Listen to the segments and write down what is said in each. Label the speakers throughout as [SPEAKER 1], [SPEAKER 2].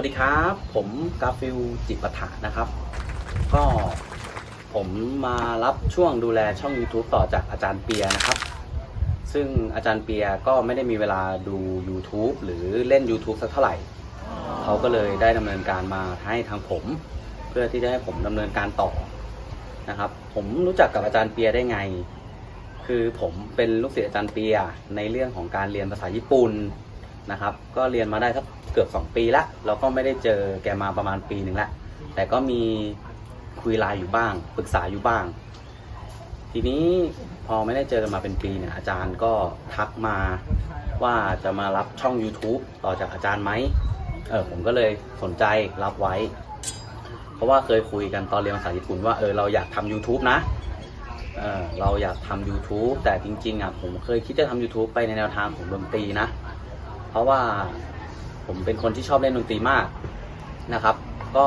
[SPEAKER 1] วัสดีครับ ผมกาฟิลจิตปะถานะครับ ก็ผมมารับช่วงดูแลช่อง YouTube ต่อจากอาจารย์เปียนะครับ ซึ่งอาจารย์เปียก็ไม่ได้มีเวลาดู YouTube หรือเล่น YouTube สักเท่าไหร่ เขาก็เลยได้ดำเนินการมาให้ทางผม เพื่อที่จะให้ผมดำเนินการต่อนะครับ ผมรู้จักกับอาจารย์เปียได้ไง คือผมเป็นลูกศิษย์อาจารย์เปียในเรื่องของการเรียนภาษาญี่ปุ่น นะครับ ก็เรียนมาได้สักเกือบ 2 ปีละแล้วก็ไม่ได้เจอแกมาประมาณปีหนึ่งละแต่ก็มีคุยไลน์อยู่บ้างปรึกษาอยู่บ้าง ทีนี้พอไม่ได้เจอกันมาเป็นปีเนี่ยอาจารย์ก็ทักมาว่าจะมารับช่อง YouTube ต่อจากอาจารย์ไหมเออผมก็เลยสนใจรับไว้ เพราะว่าเคยคุยกันตอนเรียนภาษาญี่ปุ่นว่าเออเราอยากทำ YouTube นะเออเราอยากทำ YouTube แต่จริงๆอะผมเคยคิดจะทำ YouTube ไปในแนวทางของดนตรีนะ เพราะว่าผมเป็นคนที่ชอบเล่นดนตรีมากนะครับ ก็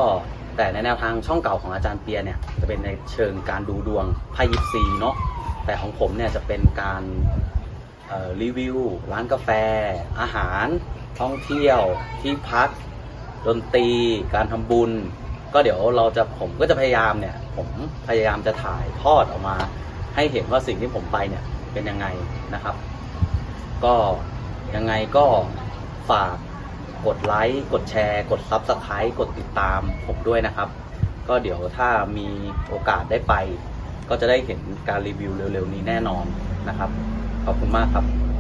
[SPEAKER 1] แต่ในแนวทางช่องเก่าของอาจารย์เปียเนี่ยจะเป็นในเชิงการดูดวงไพ่ยิปซีเนาะแต่ของผมเนี่ยจะเป็นการรีวิว ร้านกาแฟ อาหาร ท่องเที่ยวที่พัก ดนตรี การทำบุญ ก็เดี๋ยวเราจะผมก็จะพยายามเนี่ย ผมพยายามจะถ่ายทอดออกมา ให้เห็นว่าสิ่งที่ผมไปเนี่ยเป็นยังไงนะครับ ก็ ยังไงก็ฝากกดไลค์ กดแชร์ กด Subscribe กดติดตามผมด้วยนะครับ ก็เดี๋ยวถ้ามีโอกาสได้ไป ก็จะได้เห็นการรีวิวเร็วๆนี้แน่นอนนะครับ ขอบคุณมากครับ